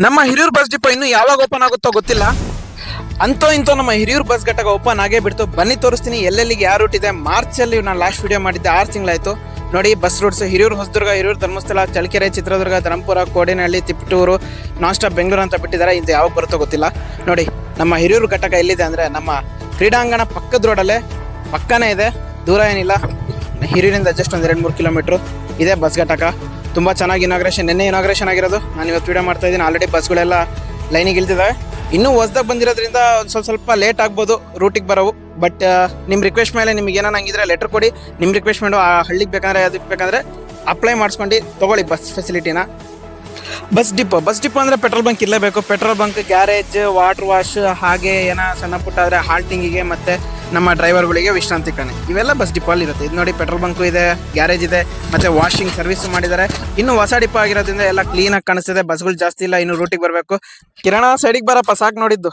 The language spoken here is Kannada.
ನಮ್ಮ ಹಿರಿಯೂರು ಬಸ್ ಡಿಪೋ ಇನ್ನು ಯಾವಾಗ ಓಪನ್ ಆಗುತ್ತೋ ಗೊತ್ತಿಲ್ಲ. ಅಂತೋ ಇಂತೋ ನಮ್ಮ ಹಿರಿಯೂರು ಬಸ್ ಘಟಕ ಓಪನ್ ಆಗೇ ಬಿಡ್ತು. ಬನ್ನಿ ತೋರಿಸ್ತೀನಿ ಎಲ್ಲೆಲ್ಲಿಗೆ ಯಾವ ರೂಟ್ ಇದೆ. ಮಾರ್ಚ್ ಅಲ್ಲಿ ನಾನು ಲಾಸ್ಟ್ ವಿಡಿಯೋ ಮಾಡಿದ್ದೆ, ಆರು ತಿಂಗಳಾಯ್ತು. ನೋಡಿ, bus routes Hiriyur Hosadurga, Hiriyur Dharmasthala, Challakere, Chitradurga, Dharmapura Kodinahalli Tiptur non stop Bengaluru ಅಂತ ಬಿಟ್ಟಿದ್ದಾರೆ. ಇಂದು ಯಾವಾಗ ಬರುತ್ತೋ ಗೊತ್ತಿಲ್ಲ. ನೋಡಿ, ನಮ್ಮ ಹಿರಿಯೂರು ಘಟಕ ಎಲ್ಲಿದೆ ಅಂದ್ರೆ ನಮ್ಮ ಕ್ರೀಡಾಂಗಣ ಪಕ್ಕದ ರೋಡಲ್ಲೇ ಪಕ್ಕನೇ ಇದೆ. ದೂರ ಏನಿಲ್ಲ. ಹಿರಿಯೂರಿಂದ ಜಸ್ಟ್ ಒಂದು ಎರಡು ಮೂರು ಕಿಲೋಮೀಟ್ರು ಇದೆ ಬಸ್ ಘಟಕ. ತುಂಬ ಚೆನ್ನಾಗಿ ಇನಾಗ್ರೇಷನ್ ನಿನ್ನೆ ಇನಾಗ್ರೇಷನ್ ಆಗಿರೋದು. ನಾನು ಇವತ್ತು ವೀಡಿಯೋ ಮಾಡ್ತಾ ಇದ್ದೀನಿ. ಆಲ್ರೆಡಿ ಬಸ್ಗಳೆಲ್ಲ ಲೈನಿಗೆ ಇಳ್ತಿದ್ದಾವೆ ಇನ್ನೂ ಹೊಸ್ದಾಗ ಬಂದಿರೋದ್ರಿಂದ ಸ್ವಲ್ಪ ಸ್ವಲ್ಪ ಲೇಟ್ ಆಗ್ಬೋದು ರೂಟಿಗೆ ಬರೋವು. ಬಟ್ ನಿಮ್ಮ ರಿಕ್ವೆಸ್ಟ್ ಮೇಲೆ ನಿಮ್ಗೆ ಏನೋ ಹಂಗಿದ್ರೆ ಲೆಟರ್ ಕೊಡಿ. ನಿಮ್ಮ ರಿಕ್ವೆಸ್ಟ್ ಆ ಹಳ್ಳಿಗೆ ಬೇಕಂದ್ರೆ ಅದಕ್ಕೆ ಬೇಕಂದ್ರೆ ಅಪ್ಲೈ ಮಾಡಿಸ್ಕೊಂಡು ತಗೊಳ್ಳಿ ಬಸ್ ಫೆಸಿಲಿಟಿನ ಬಸ್ ಡಿಪೋ. ಬಸ್ ಡಿಪೋ ಅಂದ್ರೆ ಪೆಟ್ರೋಲ್ ಬಂಕ್ ಇರಲೇಬೇಕು petrol bunk, garage, water wash, ಹಾಗೆ ಏನೋ ಸಣ್ಣ ಪುಟ್ಟ ಆದರೆ ಹಾಲ್ಟಿಂಗಿಗೆ ಮತ್ತೆ ನಮ್ಮ ಡ್ರೈವರ್ಗಳಿಗೆ ವಿಶ್ರಾಂತಿ ಕಣೆ. ಇವೆಲ್ಲ ಬಸ್ ಡಿಪೋ ಅಲ್ಲಿ ಇರುತ್ತೆ. ಇದು ನೋಡಿ ಪೆಟ್ರೋಲ್ ಬಂಕ್ ಇದೆ, ಗ್ಯಾರೇಜ್ ಇದೆ, ಮತ್ತೆ ವಾಷಿಂಗ್ ಸರ್ವಿಸ್ ಮಾಡಿದ್ದಾರೆ. ಇನ್ನು ಹೊಸ ಡಿಪೋ ಆಗಿರೋದ್ರಿಂದ ಎಲ್ಲ ಕ್ಲೀನ್ ಆಗಿ ಕಾಣಿಸ್ತಿದೆ. ಬಸ್ಗಳು ಜಾಸ್ತಿ ಇಲ್ಲ, ಇನ್ನು ರೂಟಿಗೆ ಬರಬೇಕು. ಕಿರಣ ಸೈಡಿಗೆ ಬರಪ್ಪ, ಸಾಕು ನೋಡಿದ್ದು.